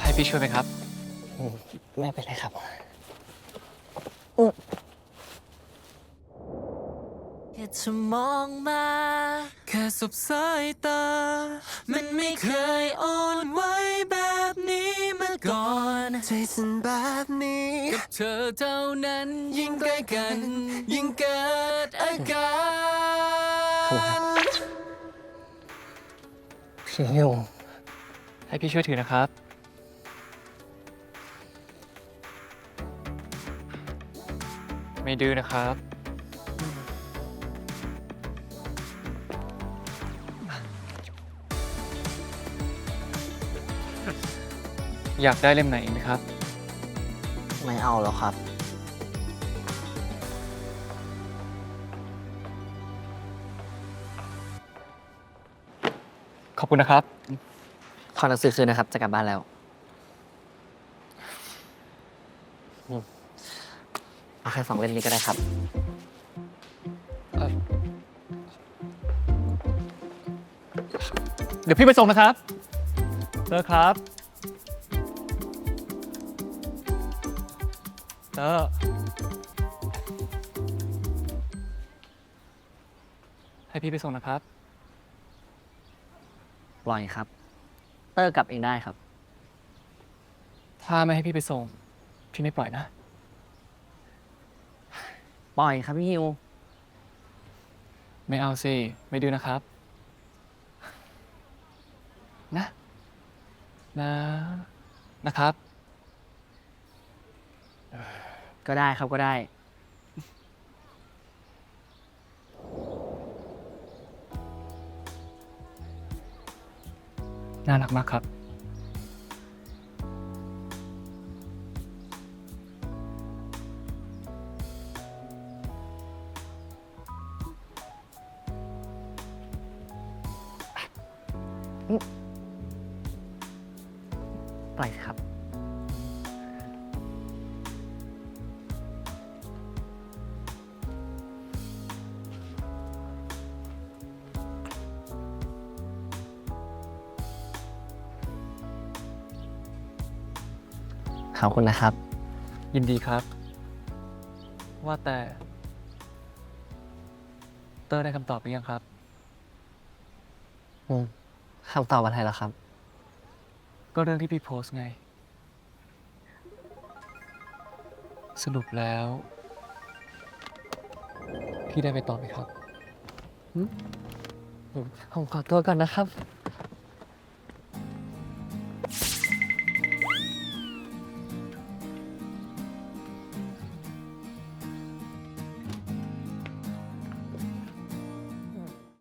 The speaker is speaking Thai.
ให้พี่ช่วยไหมครับ ไม่เป็นไรครับ แค่เธอมองมา แค่สบสายตา มันไม่เคยอ่อนไหวแบบนี้มาก่อน ใจสั่นแบบนี้ กับเธอเท่านั้นยิ่งใกล้กัน ยิ่งเกิดอาการ พี่นิวให้พี่ช่วยถือนะครับ ไม่ดื้อนะครับ อยากได้เล่มไหนอีกไหมครับ ไม่เอาแล้วครับ ขอบคุณนะครับ ขอหนังสือคืนนะครับ จะกลับบ้านแล้วอืมเอาแค่สองเล่มนี้ก็ได้ครับ เดี๋ยวพี่ไปส่งนะครับเตอร์ครับเตอร์ให้พี่ไปส่งนะครับ ปล่อยครับ เตอร์กลับเองได้ครับ ถ้าไม่ให้พี่ไปส่ง พี่ไม่ปล่อยนะ ปล่อยครับพี่ฮิว ไม่เอาสิ ไม่ดื้อนะครับ นะ นะ นะครับ ก็ได้ครับก็ได้ น่ารักมากครับ ปล่อยครับ ขอบคุณนะครับ ยินดีครับ ว่าแต่ เตอร์ได้คำตอบหรือยังครับ อืมคำตอบอะไรล่ะครับ ก็เรื่องที่พี่โพสต์ไง สรุปแล้ว พี่ได้ไปตอบไหมครับ ผมขอตัวก่อนนะครับ